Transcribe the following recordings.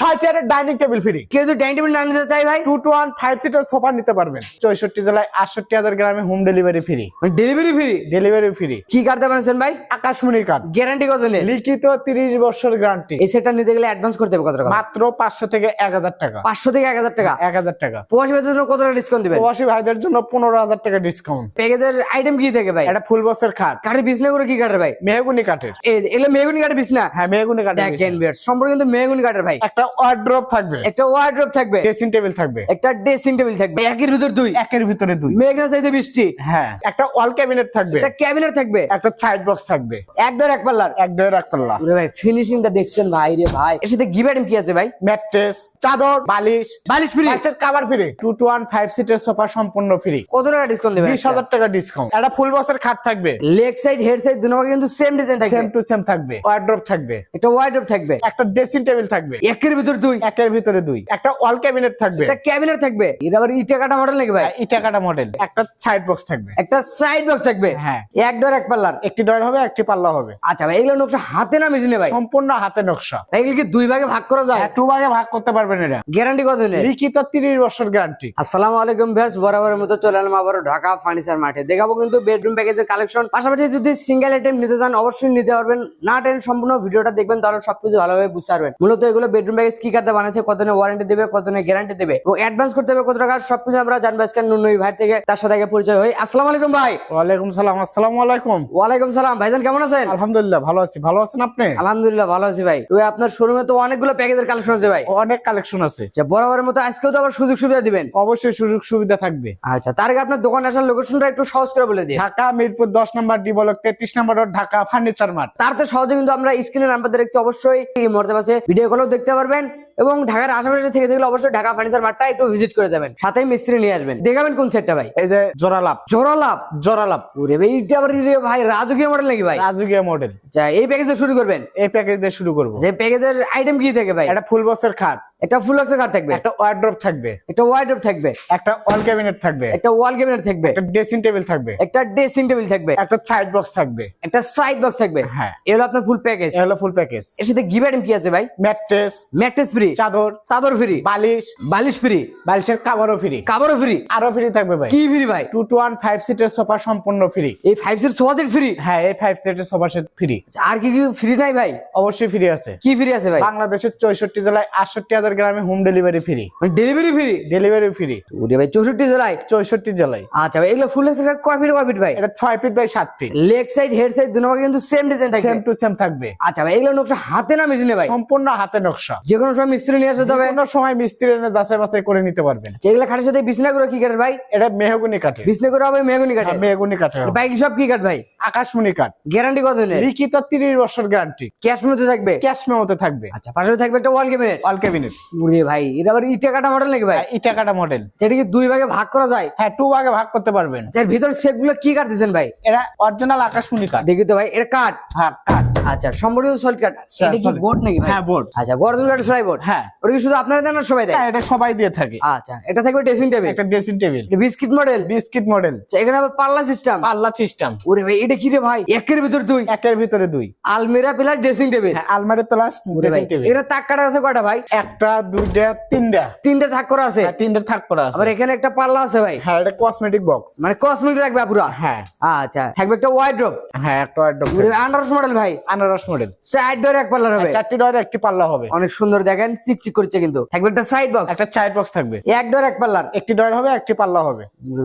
ছয় চেয়ারের dining table free কেউ যদি ডাইনিং টেবিল না নিতে চাই ভাই? Two two one five seater sofa নিতে পারবেন। চৌষট্টি জেলায় আটষট্টি হাজার গ্রামে home delivery free delivery free delivery free কি কার্ড বানাচ্ছেন ভাই? আকাশমণি কার্ড গ্যারান্টি কত নেই লিখিত তিরিশ বছর গ্যারান্টি এই সেটটা নিতে গেলে অ্যাডভান্স করতে হবে কত টাকা? মাত্র পাঁচশো থেকে এক হাজার টাকা। পাঁচশো থেকে এক হাজার টাকা? এক হাজার টাকা। প্রবাসী ভাইদের জন্য কত টাকা ডিসকাউন্ট দিবেন? প্রবাসী ভাইদের জন্য পনেরো হাজার টাকা ডিসকাউন্ট প্যাকেজের আইটেম কি থাকে ভাই? এটা ফুল বসের খাট কাঠের বিছনা করে কি কাঠের ভাই? মেহগুনি কাঠের। এই এগুলো মেগুনি কাঠের বিছনা? হ্যাঁ মেহগুনি কাঠের দেখেন বিয়ার কিন্তু মেগুনি কাঠের ভাই। একটা ওয়ার্ড্রপ থাকবে। একটা ওয়ার্ড্রপ থাকবে। ড্রেসিং টেবিল থাকবে। একটা ড্রেসিং টেবিল থাকবে। একের ভিতর দুই। একের ভিতরে দুই। মেঘনা চাইতে বৃষ্টি। হ্যাঁ। একটা ওয়াল ক্যাবিনেট থাকবে। একটা ক্যাবিনেট থাকবে। একটা সাইড বক্স থাকবে। একদর এক পাল্লার। এক ডয়ের এক পাল্লা। ভাই ফিনিশিংটা দেখছেন ভাই রে ভাই। এর সাথে গিভ আইটেম কি আছে ভাই? ম্যাট্রেস চাদর বালিশ। বালিশ ফ্রি বাচ্চার cover free two two one five সিটের সোফা সম্পূর্ণ ফ্রি কত টাকা ডিসকাউন্ট দেবেন বিশ হাজার টাকা ডিসকাউন্ট একটা ফুল বক্সের খাট থাকবে। লেগ সাইড হেড সাইড দুটো কিন্তু সেম ডিজাইন থাকবে। সেম টু সেম থাকবে। ওয়ার্ড্রপ থাকবে। একটা ওয়ার্ড্রপ থাকবে। একটা ড্রেসিং টেবিল থাকবে। একের ভিতর দুই। একের ভিতরে দুই। একটা ওয়াল ক্যাবিনেট থাকবে। একটা ক্যাবিনেট থাকবে। এটা আবার ইটা কাটা মডেল নাকি ভাই? ইটাকাটা মডেল একটা সাইড বক্স থাকবে। একটা সাইড বক্স থাকবে? হ্যাঁ। এক ডোর এক পাল্লার? একটি ডয়ের হবে একটি পাল্লা হবে। আচ্ছা ভাই এগুলো নকশা হাতে না মেশিনে ভাই? সম্পূর্ণ হাতে নকশা। এগুলো কি দুই ভাগে ভাগ করা যায়? হ্যাঁ, টু ভাগে ভাগ করতে পারবেন এটা গ্যারান্টি কত নেই লিখিত তিরিশ বছর গ্যারান্টি আসসালামু আলাইকুম ভিউয়ার্স বরাবরের মতো চলে এলাম আবারও ঢাকা ফার্নিচার মাঠে দেখাবো কিন্তু বেডরুম প্যাকেজের কালেকশন পাশাপাশি যদি সিঙ্গেল আইটেম নিতে চান অবশ্যই নিতে পারবেন। না টেন সম্পূর্ণ ভিডিওটা দেখবেন তাহলে সবকিছু ভালোভাবে বুঝতে পারবেন। মূলত এগুলো বেডরুম প্যাকেজ কি বানাচ্ছে কত দিনের ওয়ারেন্টি দেবে কত দিনের গ্যারান্টি দেবে এবং অ্যাডভান্স করতে হবে কত টাকা সবকিছু আমরা জানব আজকে নুনুই ভাই থেকে তার সাথে আগে পরিচয় হই। আসসালামু আলাইকুম ভাই। ওয়ালাইকুম সালাম আসসালামু আলাইকুম। ওয়ালাইকুম সালাম। ভাইজান কেমন আছেন? আলহামদুলিল্লাহ ভালো আছি। ভালো আছেন আপনি? আলহামদুলিল্লাহ ভালো আছি ভাই। তো আপনার শোরুমে তো অনেকগুলো প্যাকেজের কালেকশন আছে ভাই। অনেক কালেকশন আছে। আচ্ছা বরাবরের মতো আজকেও তো আবার সুযোগ সুবিধা দিবেন। অবশ্যই সুযোগ সুবিধা থাকবে। আচ্ছা তার আগে আপনার দোকান আসার লোকেশনটা একটু সহজ করে বলে দিন। ঢাকা মিরপুর দশ নম্বর ডি ব্লক তেত্রিশ নম্বর ঢাকা ফার্নিচার মার্ট। তার তো সহজে কিন্তু আমরা স্ক্রিনে নাম্বার দেখছি। অবশ্যই এই মুহূর্তে পাশে ভিডিও কলেও দেখতে পারবেন। when এবং ঢাকার আশেপাশে থেকে দেখলে অবশ্যই ঢাকা ফার্নিচার মার্টটা একটু ভিজিট করে যাবেন। সাথেই মিস্ত্রি নিয়ে আসবেন। দেখাবেন কোন সেটটা ভাই? এই যে জোড়ালাপ। জোরালাভ জোড়ালাপ। ওরে ভাই এইটা আবার রে ভাই রাজকীয় মডেল নাকি ভাই? রাজুগিয়া মডেল আচ্ছা এই প্যাকেজে শুরু করবেন? এই প্যাকেজ দিয়ে শুরু করব। যে প্যাকেজের আইটেম কি থাকে ভাই? একটা ফুল বক্সের খাট। একটা ফুল বক্সের কার্ড থাকবে? একটা ওয়ার্ড্রপ থাকবে। একটা ওয়াইড্রপ থাকবে। একটা ওয়াল ক্যাবিনেট থাকবে। একটা ওয়াল ক্যাবিনেট থাকবে। একটা ড্রেসিং টেবিল থাকবে। একটা ড্রেসিং টেবিল থাকবে। একটা সাইড বক্স থাকবে। একটা সাইড বক্স থাকবে। হ্যাঁ। এ হলো আপনার ফুল প্যাকেজ এই হলো ফুল প্যাকেজ এর সাথে গিভ আইটেম কি আছে ভাই? Mattress mattress free. চাদর। চাদর ফ্রি। বালিশ। বালিশ ফ্রি। বালিশের কাভারও ফ্রি। কাপড়ও ফ্রি। আরও ফ্রি থাকবে ভাই। কি ফ্রি ভাই? টু টু ওয়ান ফাইভ সিটের সোফা সম্পূর্ণ ফ্রি। এই five seat sofa set free হ্যাঁ এই ফাইভ সিটের সোফা সেট ফ্রি আর কি কি ফ্রি নাই ভাই? অবশ্যই ফ্রি আছে। কি ফ্রি আছে ভাই? বাংলাদেশের চৌষট্টি জেলায় আটষট্টি হাজার গ্রামে home delivery free delivery free delivery free ওরে ভাই চৌষট্টি জেলায়? চৌষট্টি জেলায়। আচ্ছা ভাই এগুলো ফুল সেট কয় ফিট কয় ফিট ভাই? এটা ছয় ফিট বাই সাত feet leg side head side দুটো কিন্তু সেম ডিজাইন থাকবে। সেম টু সেম থাকবে। আচ্ছা ভাই এগুলো নকশা হাতে না মেশিনে ভাই? সম্পূর্ণ হাতে নকশা। যে কোনো সময় মিস্ত্রি নিয়ে আসতে হবে কোনো সময় মিস্ত্রি এনে যাচাই বাছাই করে নিতে পারবেন। যেগুলো খাটের সাথে বিছনা করে কি কাঠের ভাই? এটা মেহগুনি কাঠের। বিছনা করে হবে মেগুনি কাঠে হ্যাঁ, মেহগুনি কাঠের বাইক সব কি কাঠ ভাই? আকাশমণি কাঠ। গ্যারান্টি কত নেই লিখিত তিরিশ বছর গ্যারান্টি। ক্যাশ মধ্যে থাকবে? ক্যাশ মেমোতে থাকবে। আচ্ছা পাশে থাকবে একটা ওয়াল ক্যাবিনেট ওয়াল ক্যাবিনেট ওরে ভাই এটা আবার ইটা কাটা মডেল নাকি ভাই? ইটা কাটা মডেল যেটা কি দুই ভাগে ভাগ করা যায়? হ্যাঁ টু ভাগে ভাগ করতে পারবেন। যার ভিতর শেপগুলো কি কাট দিচ্ছেন ভাই? এরা অরিজিনাল আকাশমণি কাঠ। দেখি তো ভাই এর কাট হ্যাঁ কাঠ। আচ্ছা সম্পূর্ণ সলিড কাট। এটা কি বোর্ড নাকি ভাই? হ্যাঁ বোর্ড আচ্ছা গর্জন সবাই বোর্ড হ্যাঁ। ওটা কি শুধু আপনারা দেন না সবাই দেয়? হ্যাঁ এটা সবাই দিয়ে থাকে। আচ্ছা এটা থাকবে ড্রেসিং টেবিল একটা dressing table biscuit model biscuit model এখানে আবার পাল্লা সিস্টেম পাল্লা সিস্টেম ওরে ভাই এটা কি রে ভাই? একের ভিতর দুই। একের ভিতরে দুই। আলমিরা প্লাস ড্রেসিং টেবিল হ্যাঁ আলমারি প্লাস ড্রেসিং টেবিল এখানে তাক কাটা আছে কয়টা ভাই? একটা দুইটা তিনটা। তিনটে থাক করা আছে? হ্যাঁ তিনটা থাক করা আছে। আবার এখানে একটা পাল্লা আছে ভাই। হ্যাঁ এটা কসমেটিক বক্স মানে কসমেটিক রাখবে পুরা। হ্যাঁ। আচ্ছা থাকবে একটা ওয়াইড্রপ হ্যাঁ একটা একটা আন্ডারস মডেল ভাই। আনারস মডেল চার ডোর এক পাল্লার হবে। চারটি ডয়ের একটি পাল্লা হবে। অনেক সুন্দর দেখেন চিকচিক করছে কিন্তু। থাকবে একটা সাইড বক্স একটা সাইড বক্স থাকবে। এক ডোর এক পাল্লার। একটি ডয়ের হবে একটি পাল্লা হবে।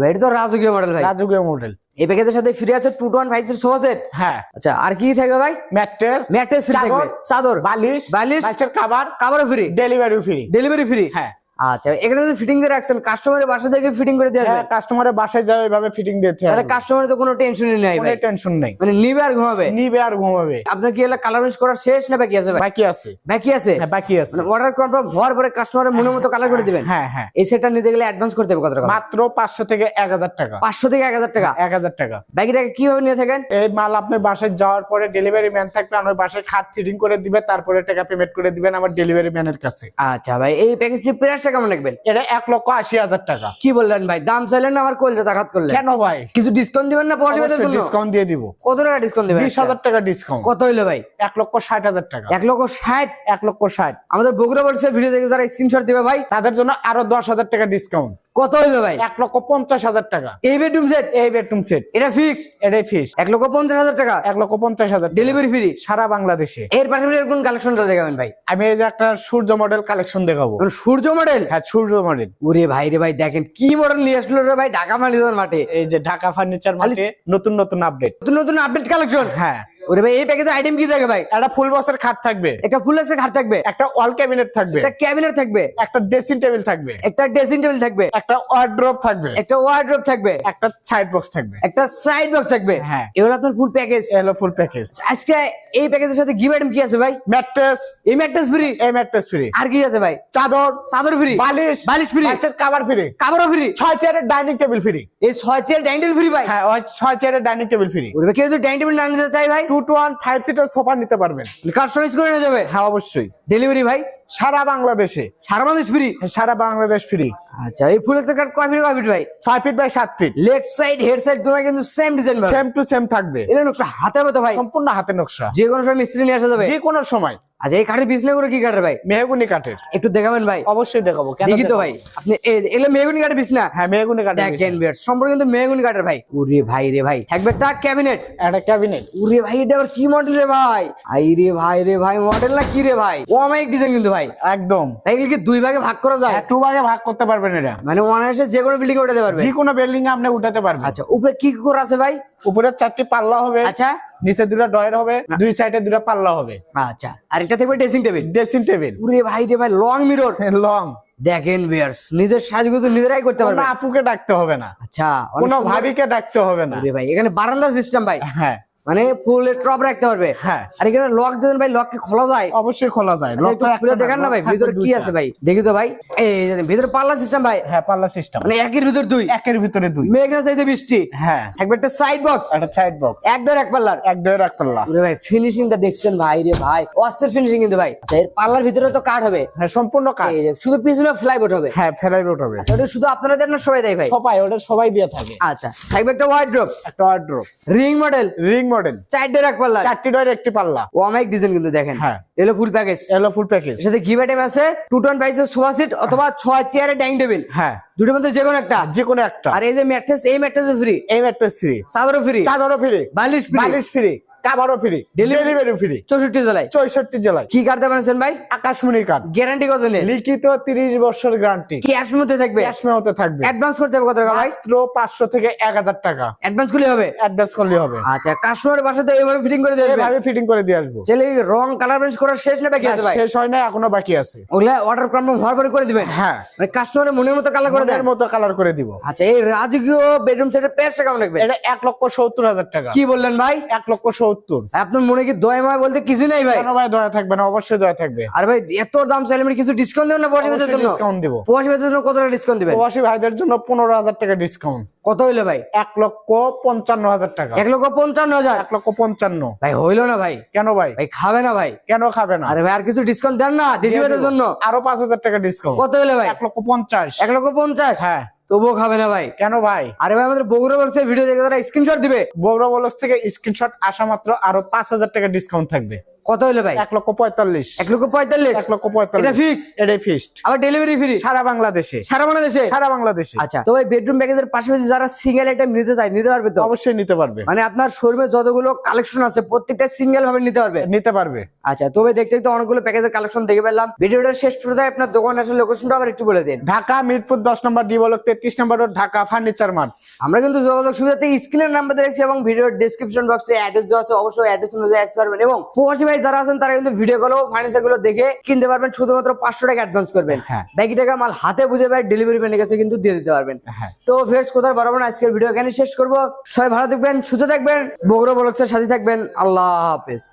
এটা তো রাজকীয় মডেল ভাই। রাজকীয় মডেল এই প্যাকেজের সাথে ফ্রি আছে two one five six sofa set হ্যাঁ। আচ্ছা আর কি থাকবে ভাই? ম্যাট্রেস ম্যাট্রেস ফ্রি থাকবে। চাদর, বালিশ বালিশ, cover কাভারও free delivery free delivery free হ্যাঁ। আচ্ছা এখানে যদি ফিটিং দিয়ে রাখছেন কাস্টমারের বাসা থেকে ফিটিং করে দিয়ে আসবে কাস্টমারের বাসায় যাবে এভাবে ফিটিং দিতে তাহলে হবে। কাস্টমারের তো কোনো টেনশনই নাই ভাই। টেনশন নেই। মানে নিবে আর ঘুমাবে। নিবে আর ঘুমাবে। আপনার কি এলা কালার করা শেষ না বাকি আছে বাকি আছে। বাকি আছে? হ্যাঁ বাকি আছে। মানে অর্ডার করার ভর পরে কাস্টমারের মনের মতো কালার করে দিবেন? হ্যাঁ হ্যাঁ। এই সেটটা নিতে গেলে অ্যাডভান্স করতে হবে কত টাকা? মাত্র পাঁচশো থেকে এক হাজার টাকা। পাঁচশো থেকে এক হাজার টাকা? এক হাজার টাকা। বাকি টাকা কীভাবে নিয়ে থাকেন? এই মাল আপনার বাসায় যাওয়ার পরে ডেলিভারি ম্যান থাকবে আমার বাসায় খাট ফিটিং করে দিবে তারপরে টাকা পেমেন্ট করে দিবেন আমার ডেলিভারি ম্যানের কাছে। আচ্ছা ভাই এই প্যাকেজটি প্রাইস প্রাইসটা কেমন রাখবেন? এটা এক লক্ষ আশি হাজার টাকা। কি বললেন ভাই? দাম চাইলেন না আমার কলজা তাকাত করলেন? কেন ভাই? কিছু ডিসকাউন্ট দিবেন না ভাইদের ডিসকাউন্ট দিয়ে দিব। কত টাকা ডিসকাউন্ট দিবেন? বিশ হাজার টাকা ডিসকাউন্ট কত হইল ভাই? এক লক্ষ ষাট হাজার টাকা। এক লক্ষ ষাট? এক লক্ষ ষাট। আমাদের বগুড়া বলছে ভিডিও দেখে যারা স্ক্রিনশট দিবে ভাই। তাদের জন্য আরও দশ হাজার টাকা ডিসকাউন্ট কত হইল ভাই? এক লক্ষ পঞ্চাশ হাজার টাকা। এই বেডরুম সেট এই বেডরুম সেট এটা ফিক্স এটাই ফিক্স এক লক্ষ পঞ্চাশ হাজার টাকা? এক লক্ষ পঞ্চাশ হাজার ডেলিভারি ফ্রি সারা বাংলাদেশে। এর পাশাপাশি কোন কালেকশনটা দেখাবেন ভাই? আমি এই যে একটা সূর্য মডেল কালেকশন দেখাবো। সূর্য মডেল হ্যাঁ সূর্য মডেল ওরে ভাই রে ভাই দেখেন কি মডেল নিয়ে আসলো রে ভাই ঢাকা মালিদার মাঠে। এই যে ঢাকা ফার্নিচার মাঠে নতুন নতুন আপডেট নতুন নতুন আপডেট কালেকশন হ্যাঁ। ওরে ভাই এই প্যাকেজে আইটেম কি থাকে ভাই? একটা ফুল বক্সের খাট থাকবে। একটা ফুল এক্সের খাট থাকবে। একটা ওয়াল ক্যাবিনেট থাকবে। একটা ক্যাবিনেট থাকবে। একটা ড্রেসিং টেবিল থাকবে। একটা ড্রেসিং টেবিল থাকবে। একটা ওয়ার্ড্রপ থাকবে। একটা ওয়ার্ড্রোব থাকবে। একটা সাইড বক্স থাকবে। একটা সাইড বক্স থাকবে। হ্যাঁ। এগুলো আপনার ফুল প্যাকেজ এলো ফুল প্যাকেজ আজকে এই প্যাকেজের সাথে গিভ আইটেম কি আছে ভাই? ম্যাট্রেস এই ম্যাট্রেস ফ্রি এই ম্যাট্রেস ফ্রি আর কি আছে ভাই? চাদর। চাদর ফ্রি বালিশ। বালিশ free। বাচ্চার কাভার ফ্রি কাপড়ও ফ্রি ছয় চেয়ারের ডাইনিং টেবিল ফ্রি এই ছয় চেয়ার ডাইনিং ফ্রি ভাই। হ্যাঁ ছয় চেয়ারের ডাইনিং টেবিল ফ্রি ওরে ভাই কেউ যদি ডাইনিং টেবিল না নিতে চাই ভাই? Two two one five seater sofa নিতে পারবেন। কাস্টমাইজ করে নিয়ে যাবে? হ্যাঁ অবশ্যই। ডেলিভারি ভাই? সারা বাংলাদেশে। সারা বাংলাদেশ ফ্রি সারা বাংলাদেশ ফ্রি আচ্ছা এই ফুলের কাট কয় ফিট কয় ফিট ভাই? ছয় ফিট বাই সাত feet leg side head side দুটো কিন্তু same design same to same থাকবে। এগুলো নকশা হাতে মতো ভাই। সম্পূর্ণ হাতে নকশা। যে কোনো সময় মিস্ত্রি নিয়ে আসা যাবে। যে কোনো সময়। আচ্ছা এই কাঠের বিছনা করে কি কাঠের ভাই? মেহগুনি কাঠের। একটু দেখাবেন ভাই। অবশ্যই দেখাবো দেখি তো ভাই আপনি এগুলো মেহগুনি কাঠের বিছনা হ্যাঁ মেহগুনি কাঠের দেখেন সম্পর্কে কিন্তু মেহগুনি কাঠের ভাই। ওরে ভাই রে ভাই থাকবে একটা ক্যাবিনেট। একটা ক্যাবিনেট। উরে ভাই এটা আবার কি মডেল রে ভাই? আই রে ভাই রে ভাই মডেল না কি রে ভাই? ও আমার ডিজাইন কিন্তু ভাই। একদম। এগুলো কি দুই ভাগে ভাগ করা যায়? টু ভাগে ভাগ করতে পারবেন এটা মানে অনায়াসে যে কোনো বিল্ডিং উঠাতে পারবে। যে কোনো বিল্ডিং এ আপনি উঠাতে পারবেন। আচ্ছা উপরে কি কি করা আছে ভাই? উপরে চারটি পাল্লা হবে। আচ্ছা। নিচে দুটা ডয়ের হবে দুই সাইডে দুটা পাল্লা হবে। আচ্ছা আর এটা থাকবে ড্রেসিং টেবিল ড্রেসিং টেবিল ওরে ভাই রে ভাই লং মিরর লং দেখেন বিয়ার্স নিজের সাজগুজু নিজেরাই করতে পারবে। আপুকে ডাকতে হবে না। আচ্ছা কোনো ভাবিকে ডাকতে হবে না। রে ভাই এখানে বারান্দা সিস্টেম ভাই। হ্যাঁ। মানে ফুল টপ রাখতে পারবে। হ্যাঁ। আর এখানে লক দেন ভাই লক কি খোলা যায়? অবশ্যই খোলা যায়। আচ্ছা, lock তো খুলে দেখান না ভাই ভিতরে কি আছে ভাই? দেখি তো ভাই। এই যে ভিতরে পাল্লা সিস্টেম ভাই। হ্যাঁ পাল্লা সিস্টেম মানে একের ভিতর দুই। একের ভিতরে দুই। মেঘ না চাইতে বৃষ্টি। হ্যাঁ। থাকবে একটা সাইড বক্স একটা সাইড বক্স এক দেড় এক পাল্লার। এক দুয়ের এক পাল্লা। ওরে ভাই ফিনিশিংটা দেখছেন ভাই রে ভাই। অস্থির ফিনিশিং কিন্তু ভাই। আচ্ছা এর পাল্লার ভিতরে তো কাঠ হবে। হ্যাঁ সম্পূর্ণ কাজ এই যে শুধু পিছনে ফ্লাইবোর্ড হবে। হ্যাঁ ফেলাই রোড হবে ওটা শুধু আপনারা দেন না সবাই দেয় ভাই? সবাই ওটা সবাই দিয়ে থাকে। আচ্ছা থাকবে একটা ওয়ার্ড্রোপ একটা wardrobe ring model ring model চার দেড় এক পাল্লা। চারটি ডয়ের একটি পাল্লা। ও অনেক ডিজাইন কিন্তু দেখেন। হ্যাঁ। এলো ফুল প্যাকেজ এলো ফুল প্যাকেজ এর সাথে গিভ আইটেম আছে টু টোন বাইসের সোফা সিট অথবা ছয় চেয়ারের ডাইনিং টেবিল হ্যাঁ। দুটোর মধ্যে যে কোনো একটা। যে কোনো একটা। আর এই যে ম্যাট্রেস এই ম্যাট্রেস ফ্রি এই ম্যাট্রেস ফ্রি চাদরও ফ্রি চাদরও ফ্রি বালিশ ফ্রি বালিশ ফ্রি কাবারও ফ্রি ডেলিভারি ফ্রি চৌষট্টি জেলায়? চৌষট্টি জেলায়। কি কাটতে পারছেন ভাই? আকাশমণি কার্ড। গ্যারান্টি কত নেই লিখিত তিরিশ বছর গ্যারান্টি ক্যাশ মধ্যে থাকবে? ক্যাশ মেমোতে থাকবে। অ্যাডভান্স করতে হবে কত টাকা ভাই? মাত্র পাঁচশো থেকে এক হাজার টাকা। অ্যাডভান্স করলে হবে? অ্যাডভান্স করলে হবে। আচ্ছা কাস্টমারের বাসাতে এইভাবে ফিটিং করে দেবে এভাবে ফিটিং করে দিয়ে আসব। ছেলে রং কালার চেঞ্জ করার শেষ না বাকি আছে ভাই? শেষ হয় না এখনও বাকি আছে। ওগুলা অর্ডার কনফার্ম হওয়ার পরে করে দিবেন? হ্যাঁ। মানে কাস্টমারের মনের মতো কালার করে দেন। মতো কালার করে দিব। আচ্ছা এই রাজকীয় বেডরুম সেটের প্রাইসটা কেমন রাখবেন? এটা এক লক্ষ সত্তর হাজার টাকা। কি বললেন ভাই? এক লক্ষ সত্তর আপনার মনে কি দয় ময় বলতে কিছু নেই ভাই? ভাই দয়া থাকবে না অবশ্যই দয়া থাকবে। আর ভাই এত দাম চাইলে আমি কিছু ডিসকাউন্ট দেবেন না প্রবাসী ভাইদের জন্য? ডিসকাউন্ট দিব। প্রবাসী ভাইদের জন্য কত টাকা ডিসকাউন্ট দিবেন? প্রবাসী ভাইদের জন্য পনেরো হাজার টাকা ডিসকাউন্ট কত হইল ভাই? এক লক্ষ পঞ্চান্ন হাজার টাকা। এক লক্ষ পঞ্চান্ন হাজার? এক লক্ষ পঞ্চান্ন। ভাই হইল না ভাই। কেন ভাই? ভাই খাবে না ভাই। কেন খাবে না? আরে ভাই আর কিছু ডিসকাউন্ট দেন না দেশি ভাইদের জন্য। আরও পাঁচ হাজার টাকা ডিসকাউন্ট কত হইল ভাই? এক লক্ষ পঞ্চাশ। এক লক্ষ পঞ্চাশ? হ্যাঁ। তবুও খাবে না ভাই। কেন ভাই? আরে ভাই আমাদের বগুড়া বলছে ভিডিও দেখে তারা স্ক্রিনশট দিবে। বগুড়া বলস থেকে স্ক্রিনশট আসা মাত্র আরও পাঁচ হাজার টাকা ডিসকাউন্ট থাকবে। কত হইল ভাই? এক লক্ষ পঁয়তাল্লিশ। এক লক্ষ পঁয়তাল্লিশ? এক লক্ষ পঁয়তাল্লিশ। ফিক্স এটাই ফিক্সড আবার ডেলিভারি ফ্রি সারা বাংলাদেশে। সারা বাংলাদেশে? সারা বাংলাদেশে। আচ্ছা তো ভাই বেডরুম প্যাকেজের পাশাপাশি যারা সিঙ্গেল আইটেম নিতে চায় নিতে পারবে তো? অবশ্যই নিতে পারবে। মানে আপনার শোরুমে যতগুলো কালেকশন আছে প্রত্যেকটা সিঙ্গেল ভাবে নিতে পারবে? নিতে পারবে। আচ্ছা তবে দেখতে দেখতে অনেকগুলো প্যাকেজের কালেকশন দেখে পেলাম ভিডিওটার শেষ পর্যায়ে আপনার দোকান আসলে লোকেশনটা আবার একটু বলে দিন। ঢাকা মিরপুর দশ নম্বর ডি বলক তেত্রিশ number road Dhaka furniture mart আমরা কিন্তু যোগাযোগ সুবিধাতে স্ক্রিনের নাম্বার দেখছি এবং ভিডিওর ডিসক্রিপশন বক্সে অ্যাড্রেস দেওয়া আছে অবশ্যই অ্যাড্রেস অনুযায়ী আসতে পারবেন এবং প্রবাসী ভাই যারা আছেন তারা কিন্তু ভিডিও গুলো ফার্নিচারগুলো দেখে কিনতে পারবেন শুধুমাত্র পাঁচশো টাকা অ্যাডভান্স করবেন। হ্যাঁ। বাকি টাকা মাল হাতে বুঝে ভাই ডেলিভারি ম্যানের কাছে কিন্তু দিয়ে দিতে পারবেন। হ্যাঁ। তো ফেস কোথায় বাড়াবো না আজকের ভিডিও এখানে শেষ করব। সবাই ভালো থাকবেন সুস্থ থাকবেন বগুড়া বলক্সের সাথে থাকবেন আল্লাহ হাফেজ।